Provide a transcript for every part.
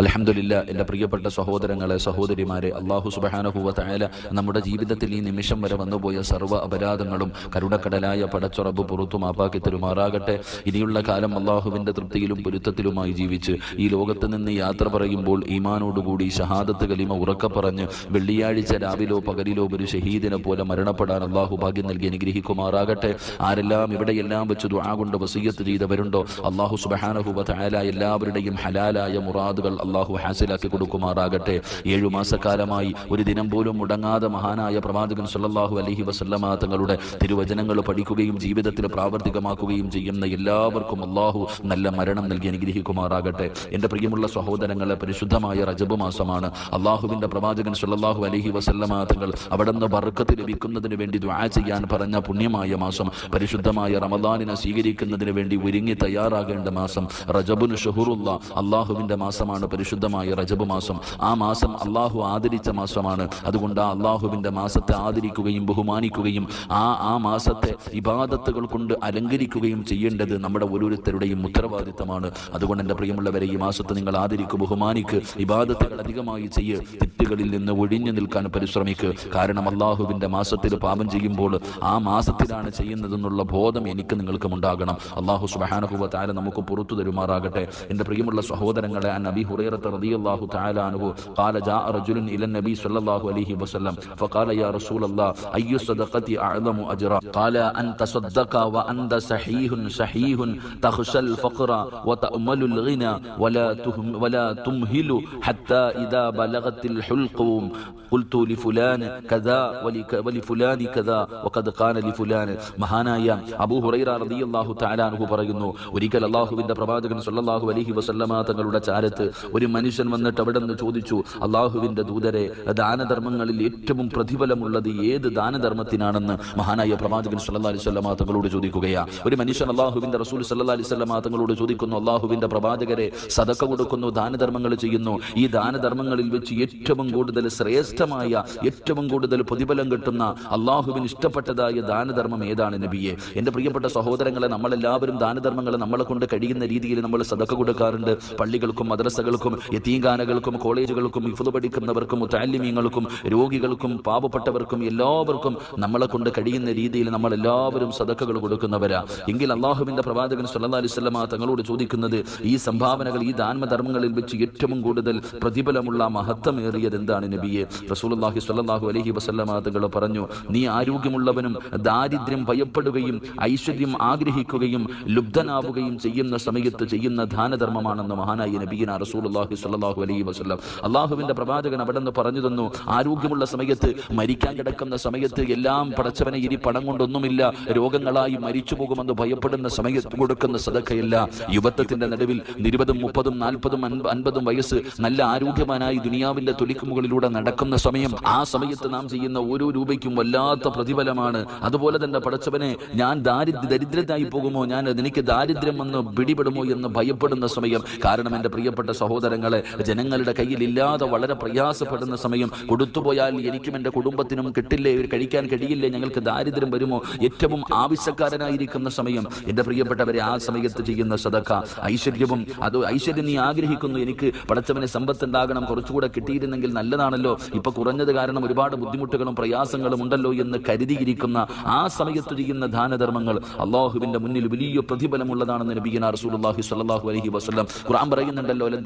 അലഹമില്ല എന്റെ പ്രിയപ്പെട്ട സഹോദരങ്ങളെ സഹോദരിമാരെ അള്ളാഹു സുബഹാനഹുവ തയാല നമ്മുടെ ജീവിതത്തിൽ ഈ നിമിഷം വരെ വന്നുപോയ സർവ അപരാധങ്ങളും കരുണക്കടലായ പടച്ചുറബ് പുറത്തു മാപ്പാക്കി തരുമാറാകട്ടെ. ഇനിയുള്ള കാലം അള്ളാഹുവിന്റെ തൃപ്തിയിലും പൊരുത്തത്തിലുമായി ജീവിച്ച് ഈ ലോകത്ത് നിന്ന് യാത്ര പറയുമ്പോൾ ഈമാനോടുകൂടി ഷഹാദത്ത് കലിമ ഉറക്ക പറഞ്ഞ് വെള്ളിയാഴ്ച രാവിലോ പകലിലോ ഒരു ഷഹീദിനെ പോലെ മരണപ്പെടാൻ അള്ളാഹു ഭാഗ്യം നൽകി അനുഗ്രഹിക്കുമാറാകട്ടെ. ആരെല്ലാം ഇവിടെയെല്ലാം വെച്ച് ദുആ കൊണ്ട് വസീയത്ത് ചെയ്തവരുണ്ടോ? അള്ളാഹു സുബഹാനഹുബ തആല എല്ലാവരുടെയും ഹലാലായ മുറാദുകൾ അള്ളാഹു ഹാസിലാക്കി കൊടുക്കുമാറാകട്ടെ. ഏഴു മാസക്കാലമായി ഒരു ദിനം പോലും മുടങ്ങാതെ മഹാനായ പ്രവാചകൻ സല്ലാഹു അലഹി വസല്ലമ തങ്ങളുടെ തിരുവചനങ്ങൾ പഠിക്കുകയും ജീവിതത്തിൽ പ്രാവർത്തികമാക്കുകയും ചെയ്യുന്ന എല്ലാവർക്കും അള്ളാഹു നല്ല മരണം നൽകി അനുഗ്രഹിക്കുമാറാകട്ടെ. എന്റെ പ്രിയമുള്ള സഹോദരങ്ങളെ പരിശുദ്ധമായ റജബ് മാസമാണ്. അള്ളാഹുവിന്റെ പ്രവാചകൻ സല്ലാഹു അലഹി വസല്ലമ തങ്ങൾ അവിടെ നിന്ന് ബർക്കത്ത് ലഭിക്കുന്നതിന് വേണ്ടി ദ്വാ ചെയ്യാൻ പറഞ്ഞ പുണ്യമായ മാസം പരിശുദ്ധമായ റമദാനിനെ സ്വീകരിക്കുന്നതിന് വേണ്ടി ഒരുങ്ങി തയ്യാറാകേണ്ട മാസം റജബുൻ ഷഹുറുള്ള അള്ളാഹുവിന്റെ മാസമാണ്. പരിശുദ്ധമായ റജബ് മാസം. ആ മാസം അള്ളാഹു ആദരിച്ച മാസമാണ്. അതുകൊണ്ട് ആ അള്ളാഹുവിന്റെ മാസത്തെ ആദരിക്കുകയും ബഹുമാനിക്കുകയും ആ ആ മാസത്തെ ഇബാദത്തുകൾ കൊണ്ട് അലങ്കരിക്കുകയും ചെയ്യേണ്ടത് നമ്മുടെ ഓരോരുത്തരുടെയും ഉത്തരവാദിത്തമാണ്. അതുകൊണ്ട് എന്റെ പ്രിയമുള്ളവരെ ഈ മാസത്തെ നിങ്ങൾ ആദരിക്കു ബഹുമാനിക്ക് ഇബാദത്തുകൾ അധികമായി ചെയ്യ്. തെറ്റുകളിൽ നിന്ന് ഒഴിഞ്ഞു നിൽക്കാൻ പരിശ്രമിക്കുക കാരണം അള്ളാഹുവിന്റെ മാസത്തിൽ പാപം ചെയ്യുമ്പോൾ ആ മാസത്തിലാണ് ചെയ്യുന്നതെന്നുള്ള ബോധം എനിക്ക് നിങ്ങൾക്കും ഉണ്ടാകണം. അള്ളാഹു സുബഹാനഹുവ താല നമുക്ക് പുറത്തു തരുമാറാകട്ടെ. എന്റെ പ്രിയമുള്ള സഹോദരങ്ങളെ ആ നബി ഹുറൈറത്ത് റളിയല്ലാഹു തആല അൻഹു قال جاء رجل الى النبي صلى الله عليه وسلم فقال يا رسول الله اي الصدقه اعظم اجرا قال ان تصدق وانت صحيح صحيح تخشى الفقر وتأمل الغنى ولا تهم ولا تمهل حتى اذا بلغت الحلقوم قلت لفلان كذا ولك ولفلان كذا وقد قال لفلان മഹാനായ അബൂ ഹുറൈറ റളിയല്ലാഹു തആല അൻഹു പറയുന്നു ഒരിക്കൽ അല്ലാഹുവിന്റെ പ്രവാചകൻ സല്ലല്ലാഹു അലൈഹി വസല്ലമ തങ്ങളുടെ ചാരത്ത് ഒരു മനുഷ്യൻ വന്നിട്ട് അവിടെ നിന്ന് ചോദിച്ചു അള്ളാഹുവിന്റെ ദൂതരെ ദാനധർമ്മങ്ങളിൽ ഏറ്റവും പ്രതിഫലമുള്ളത് ഏത് ദാനധർമ്മത്തിനാണെന്ന്? മഹാനായ പ്രവാചകൻ സല്ലല്ലാഹു അലൈഹി തങ്ങളോട് ചോദിക്കുകയാ ഒരു മനുഷ്യൻ അള്ളാഹുവിന്റെ റസൂൽ സല്ലല്ലാഹു അലൈഹി തങ്ങളോട് ചോദിക്കുന്നു അള്ളാഹുവിന്റെ പ്രവാചകരെ സതക്ക കൊടുക്കുന്നു ദാനധർമ്മങ്ങൾ ചെയ്യുന്നു. ഈ ദാനധർമ്മങ്ങളിൽ വെച്ച് ഏറ്റവും കൂടുതൽ ശ്രേഷ്ഠമായ ഏറ്റവും കൂടുതൽ പ്രതിഫലം കിട്ടുന്ന അള്ളാഹുവിന് ഇഷ്ടപ്പെട്ടതായ ദാനധർമ്മം ഏതാണ് നബിയെ? എന്റെ പ്രിയപ്പെട്ട സഹോദരങ്ങളെ നമ്മളെല്ലാവരും ദാനധർമ്മങ്ങളെ നമ്മളെ കൊണ്ട് കഴിയുന്ന രീതിയിൽ നമ്മൾ സതക്ക കൊടുക്കാറുണ്ട്. പള്ളികൾക്കും മദ്രസകൾക്കും യത്തീങ്കാനകൾക്കും കോളേജുകൾക്കും ഇഫുദ് പഠിക്കുന്നവർക്കും മുത്താലിമീങ്ങൾക്കും രോഗികൾക്കും പാവപ്പെട്ടവർക്കും എല്ലാവർക്കും നമ്മളെ കൊണ്ട് കഴിയുന്ന രീതിയിൽ നമ്മൾ എല്ലാവരും സദക്കകൾ കൊടുക്കുന്നവരാ. എങ്കിൽ അള്ളാഹുവിന്റെ പ്രവാചകൻ വസല്ലമ തങ്ങളോട് ചോദിക്കുന്നത് ഈ സംഭാവനകൾ ഈ ദാൻമധർമ്മങ്ങളിൽ വെച്ച് ഏറ്റവും കൂടുതൽ പ്രതിഫലമുള്ള മഹത്വമേറിയത് എന്താണ് നബിയെ? റസൂലുള്ളാഹി സ്വല്ലല്ലാഹു അലൈഹി വസല്ലമ തങ്ങൾ പറഞ്ഞു നീ ആരോഗ്യമുള്ളവനും ദാരിദ്ര്യം ഭയപ്പെടുകയും ഐശ്വര്യം ആഗ്രഹിക്കുകയും ലുബ്ധനാവുകയും ചെയ്യുന്ന സമയത്ത് ചെയ്യുന്ന ദാനധർമ്മമാണെന്ന് മഹാനായി നബീന റസൂലുള്ളാഹി സ്വല്ലല്ലാഹു അലൈഹി വസല്ലം. അള്ളാഹുവിന്റെ പ്രവാചകൻ അവിടെ നിന്ന് പറഞ്ഞു തന്നു ആരോഗ്യമുള്ള സമയത്ത് മരിക്കാൻ കിടക്കുന്ന സമയത്ത് എല്ലാം പടച്ചവനെ ഇനി പണം കൊണ്ടൊന്നുമില്ല. രോഗങ്ങളായി മരിച്ചു പോകുമെന്ന് ഭയപ്പെടുന്ന സമയത്ത് കൊടുക്കുന്ന സദക്കയല്ല യുവത്വത്തിന്റെ നടുവിൽ ഇരുപതും മുപ്പതും നാൽപ്പതും അൻപതും വയസ്സ് നല്ല ആരോഗ്യവാനായി ദുനിയാവിന്റെ തൊലിക്കുമുകളിലൂടെ നടക്കുന്ന സമയം. ആ സമയത്ത് നാം ചെയ്യുന്ന ഓരോ രൂപയ്ക്കും വല്ലാത്ത പ്രതിഫലമാണ്. അതുപോലെ തന്നെ പടച്ചവനെ ഞാൻ ദാരിദ്ര്യ ദരിദ്രത്തായി പോകുമോ? ഞാൻ എനിക്ക് ദാരിദ്ര്യം വന്ന് പിടിപെടുമോ? എന്ന് ഭയപ്പെടുന്ന സമയം. കാരണം എന്റെ പ്രിയപ്പെട്ട സഹോദരങ്ങളെ ജനങ്ങളുടെ കയ്യിൽ ഇല്ലാതെ വളരെ പ്രയാസപ്പെടുന്ന സമയം കൊടുത്തുപോയാൽ എനിക്കും എന്റെ കുടുംബത്തിനും കിട്ടില്ലേ? കഴിക്കാൻ കഴിയില്ലേ? ഞങ്ങൾക്ക് ദാരിദ്ര്യം വരുമോ? ഏറ്റവും ആവശ്യക്കാരനായിരിക്കുന്ന സമയം. എന്റെ പ്രിയപ്പെട്ടവരെ ആ സമയത്ത് ചെയ്യുന്ന സദക്ക ഐശ്വര്യവും അത് ഐശ്വര്യം നീ ആഗ്രഹിക്കുന്നു. എനിക്ക് പടച്ചവനെ സമ്പത്ത് ഉണ്ടാകണം. കുറച്ചുകൂടെ കിട്ടിയിരുന്നെങ്കിൽ നല്ലതാണല്ലോ. ഇപ്പൊ കുറഞ്ഞത് കാരണം ഒരുപാട് ബുദ്ധിമുട്ടുകളും പ്രയാസങ്ങളും ഉണ്ടല്ലോ എന്ന് കരുതിയിരിക്കുന്ന ആ സമയത്ത് ചെയ്യുന്ന ദാനധർമ്മങ്ങൾ അള്ളാഹുവിന്റെ മുന്നിൽ വലിയ പ്രതിഫലമുള്ളതാണെന്ന് നബിയന റസൂലുള്ളാഹി സ്വല്ലല്ലാഹു അലൈഹി വസല്ലം ഖുർആൻ പറയുന്നുണ്ടല്ലോ അല്ലെ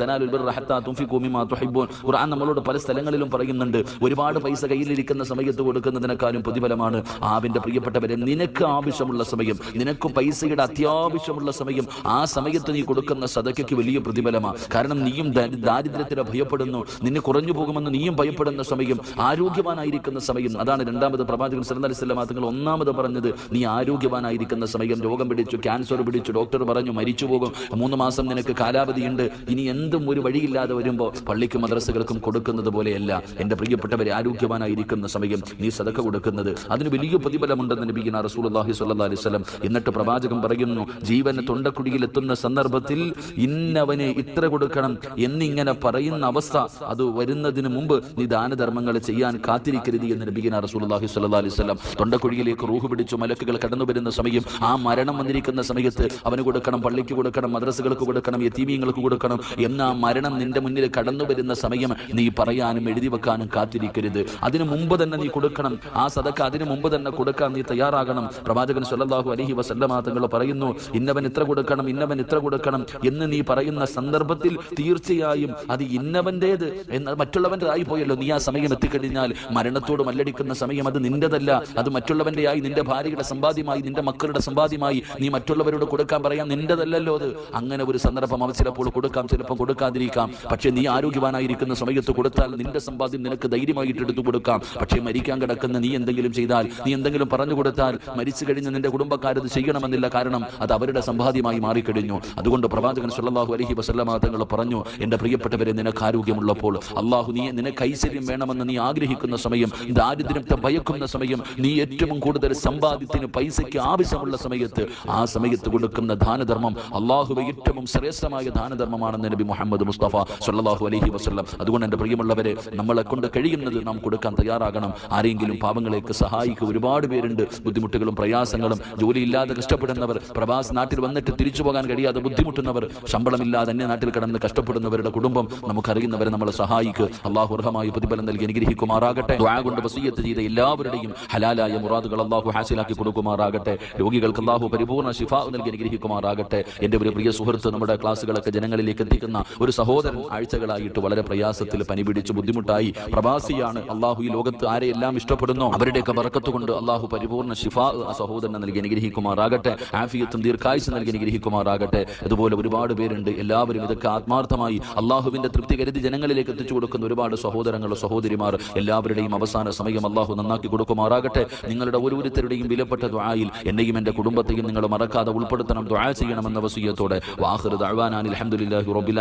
ഖുർആൻ നമ്മളോട് പല സ്ഥലങ്ങളിലും പറയുന്നുണ്ട്. ഒരുപാട് പൈസ കയ്യിലിരിക്കുന്ന സമയത്ത് കൊടുക്കുന്നതിനേക്കാളും പ്രതിഫലമാണ് ആവിന്റെ പ്രിയപ്പെട്ടവരെ നിനക്ക് ആവശ്യമുള്ള സമയം നിനക്ക് പൈസയുടെ അത്യാവശ്യമുള്ള സമയം ആ സമയത്ത് നീ കൊടുക്കുന്ന സദക്കയ്ക്ക് വലിയ പ്രതിഫലമാണ്. കാരണം നീയും ദാരിദ്ര്യത്തിന് ഭയപ്പെടുന്നു നിന്നെ കുറഞ്ഞു പോകുമെന്ന് നീയും ഭയപ്പെടുന്ന സമയം ആരോഗ്യവാനായിരിക്കുന്ന സമയം. അതാണ് രണ്ടാമത് പ്രവാചകൻ അലൈഹി തങ്ങൾ ഒന്നാമത് പറഞ്ഞത്. നീ ആരോഗ്യവാനായിരിക്കുന്ന സമയം രോഗം പിടിച്ചു ക്യാൻസർ പിടിച്ചു ഡോക്ടർ പറഞ്ഞു മരിച്ചു പോകും മൂന്ന് മാസം നിനക്ക് കാലാവധിയുണ്ട്. ഇനി എന്തും ഒരു വഴിയില്ലാതെ വരുമ്പോൾ പള്ളിക്കും മദ്രസകൾക്കും കൊടുക്കുന്നത് പോലെയല്ല. എന്റെ പ്രിയപ്പെട്ടവരെ ആരോഗ്യവാനായിരിക്കുന്ന സമയം നീ സതക്ക കൊടുക്കുന്നത്. അതിന് വലിയ പ്രതിഫലമുണ്ടെന്ന് ലഭിക്കുന്ന റസൂലുള്ളാഹി അള്ളാഹി അലൈഹി വസല്ലം എന്നിട്ട് പ്രവാചകൻ പറയുന്നു ജീവന് തൊണ്ടക്കുടിയിൽ എത്തുന്ന സന്ദർഭത്തിൽ ഇന്നവന് ഇത്ര കൊടുക്കണം എന്നിങ്ങനെ പറയുന്ന അവസ്ഥ അത് വരുന്നതിന് മുമ്പ് നീ ദാനധർമ്മങ്ങൾ ചെയ്യാൻ കാത്തിരിക്കരുത് എന്ന് നബിഗിന സ്വല്ലല്ലാഹു അലൈഹി വസല്ലം തൊണ്ടക്കുഴിയിലേക്ക് റൂഹ് പിടിച്ചു മലക്കുകൾ കടന്നു വരുന്ന സമയം ആ മരണം വന്നിരിക്കുന്ന സമയത്ത് അവന് കൊടുക്കണം പള്ളിക്ക് കൊടുക്കണം മദ്രസകൾക്ക് കൊടുക്കണം യത്തീമീങ്ങൾക്ക് കൊടുക്കണം. എന്ന മരണം നിന്റെ മുന്നിൽ കടന്നു വരുന്ന സമയം നീ പറയാനും എഴുതി വെക്കാനും കാത്തിരിക്കരുത്. അതിനു മുമ്പ് തന്നെ നീ കൊടുക്കണം. ആ സദക്ക അതിനു മുമ്പ് തന്നെ കൊടുക്കാൻ നീ തയ്യാറാകണം. പ്രവാചകൻ സല്ലല്ലാഹു അലൈഹി വസല്ലമ തങ്ങൾ പറയുന്നു ഇന്നവൻ ഇത്ര കൊടുക്കണം ഇന്നവൻ ഇത്ര കൊടുക്കണം എന്ന് നീ പറയുന്ന സന്ദർഭത്തിൽ തീർച്ചയായും അത് ഇന്നവന്റേത് എന്ന് മറ്റുള്ളവന്റെതായി പോയല്ലോ. നീ ആ സമയം എത്തിക്കഴിഞ്ഞാൽ മരണത്തോട് മല്ലടിക്കുന്ന സമയം അത് നിന്റെതല്ല. അത് മറ്റുള്ളവന്റെയായി നിന്റെ ഭാര്യയുടെ സമ്പാദ്യമായി നിന്റെ മക്കളുടെ സമ്പാദ്യമായി നീ മറ്റുള്ളവരോട് കൊടുക്കാൻ പറയാൻ നിന്റെതല്ലല്ലോ അത്. അങ്ങനെ ഒരു സന്ദർഭം അവ ചിലപ്പോൾ കൊടുക്കാം ചിലപ്പോൾ കൊടുക്കാതിരിക്കാം. പക്ഷേ നീ ആരോഗ്യവാനായിരിക്കുന്ന സമയത്ത് കൊടുത്താൽ നിന്റെ സമ്പാദ്യം നിനക്ക് ധൈര്യമായിട്ട് എടുത്തു കൊടുക്കാം. പക്ഷേ മരിക്കാൻ കിടക്കുന്ന നീ എന്തെങ്കിലും ചെയ്താൽ നീ എന്തെങ്കിലും പറഞ്ഞു കൊടുത്താൽ മരിച്ചു കഴിഞ്ഞ് നിന്റെ കുടുംബക്കാരത് ചെയ്യണമെന്നില്ല. കാരണം അത് അവരുടെ സമ്പാദ്യമായി മാറിക്കഴിഞ്ഞു. അതുകൊണ്ട് പ്രവാചകൻ സുല്ലാഹു അലഹി വസല്ലമ തങ്ങൾ പറഞ്ഞു എന്റെ പ്രിയപ്പെട്ടവരെ നിനക്ക് ആരോഗ്യമുള്ളപ്പോൾ അള്ളാഹു നീ നിനക്ക് ഐശ്വര്യം വേണമെന്ന് നീ ആഗ്രഹിക്കുന്ന സമയം ദാരിദ്ര്യത്തെ ഭയക്കുന്ന സമയം നീ ഏറ്റവും കൂടുതൽ സമ്പാദ്യത്തിന് പൈസയ്ക്ക് ആവശ്യമുള്ള സമയത്ത് ആ സമയത്ത് കൊടുക്കുന്ന ദാനധർമ്മം അള്ളാഹു ഏറ്റവും ശ്രേഷ്ഠമായ ദാനധർമ്മമാണെന്ന് നബി മുഹമ്മദ് മുസ്തഫ സല്ലല്ലാഹു അലഹി വസ്ലം അതുകൊണ്ട് എന്റെ പ്രിയമുള്ളവരെ നമ്മളെ കൊണ്ട് കഴിയുന്നത് നാം കൊടുക്കാൻ തയ്യാറാകണം. ആരെങ്കിലും പാവങ്ങളേക്ക് സഹായിക്കുക ഒരുപാട് പേരുണ്ട്. ബുദ്ധിമുട്ടുകളും പ്രയാസങ്ങളും ജോലിയില്ലാതെ കഷ്ടപ്പെടുന്നവർ പ്രവാസ നാട്ടിൽ വന്നിട്ട് തിരിച്ചു പോകാൻ കഴിയാതെ ബുദ്ധിമുട്ടുന്നവർ ശമ്പളമില്ലാതെ അന്യ നാട്ടിൽ കിടന്ന് കഷ്ടപ്പെടുന്നവരുടെ കുടുംബം നമുക്കറിയുന്നവരെ നമ്മളെ സഹായിക്കുക അള്ളാഹു അർഹമായി പ്രതിഫലം നൽകി അനുഗ്രഹിക്കുമാറാകട്ടെ. കൊണ്ട് വസീയത്ത് ചെയ്ത എല്ലാവരുടെയും ഹലാലായ മുറാദുകൾ അള്ളാഹു ഹാസിലാക്കി കൊടുക്കുമാറാകട്ടെ. രോഗികൾക്ക് അള്ളാഹു പരിപൂർണ ശിഫാ നൽകി അനുഗ്രഹിക്കുമാറാകട്ടെ. എന്റെ ഒരു പ്രിയ സുഹൃത്ത് നമ്മുടെ ക്ലാസ്സുകളൊക്കെ ജനങ്ങളിലേക്ക് എത്തിക്കുന്ന ഒരു സഹോദരൻ ആഴ്ചകളായിട്ട് വളരെ പ്രയാസത്തിൽ പനി പിടിച്ച് ബുദ്ധിമുട്ടായി പ്രവാസിയാണ്. അള്ളാഹു ഈ ലോകത്ത് ആരെയെല്ലാം ഇഷ്ടപ്പെടുന്നു അവരുടെയൊക്കെ വറക്കത്ത് കൊണ്ട് അള്ളാഹു പരിപൂർണ ശിഫാ ആ സഹോദരനെ നൽകി അനുഗ്രഹിക്കുമാറാകട്ടെ. ആഫിയത്തും ദീർഘായുസ് നൽകി അനുഗ്രഹിക്കുമാറാകട്ടെ. അതുപോലെ ഒരുപാട് പേരുണ്ട്. എല്ലാവരും ഇതൊക്കെ ആത്മാർത്ഥമായി അള്ളാഹുവിന്റെ തൃപ്തി കരുതി ജനങ്ങളിലേക്ക് എത്തിച്ചു കൊടുക്കുന്ന ഒരുപാട് സഹോദരങ്ങൾ സഹോദരിമാർ എല്ലാവരുടെയും അവസാന സമയം അള്ളാഹു നന്നാക്കി കൊടുക്കുമാറാകട്ടെ. നിങ്ങളുടെ ഓരോരുത്തരുടെയും വിലപ്പെട്ട ദ്വായിൽ എന്നെയും എന്റെ കുടുംബത്തെയും നിങ്ങൾ മറക്കാതെ ഉൾപ്പെടുത്തണം. ദ്വാ ചെയ്യണമെന്ന വസീയത്തോടെ. വാഹൃദ് അഹ്വാനാൻ അലഹമുല്ലാഹി റബ്ബിൽ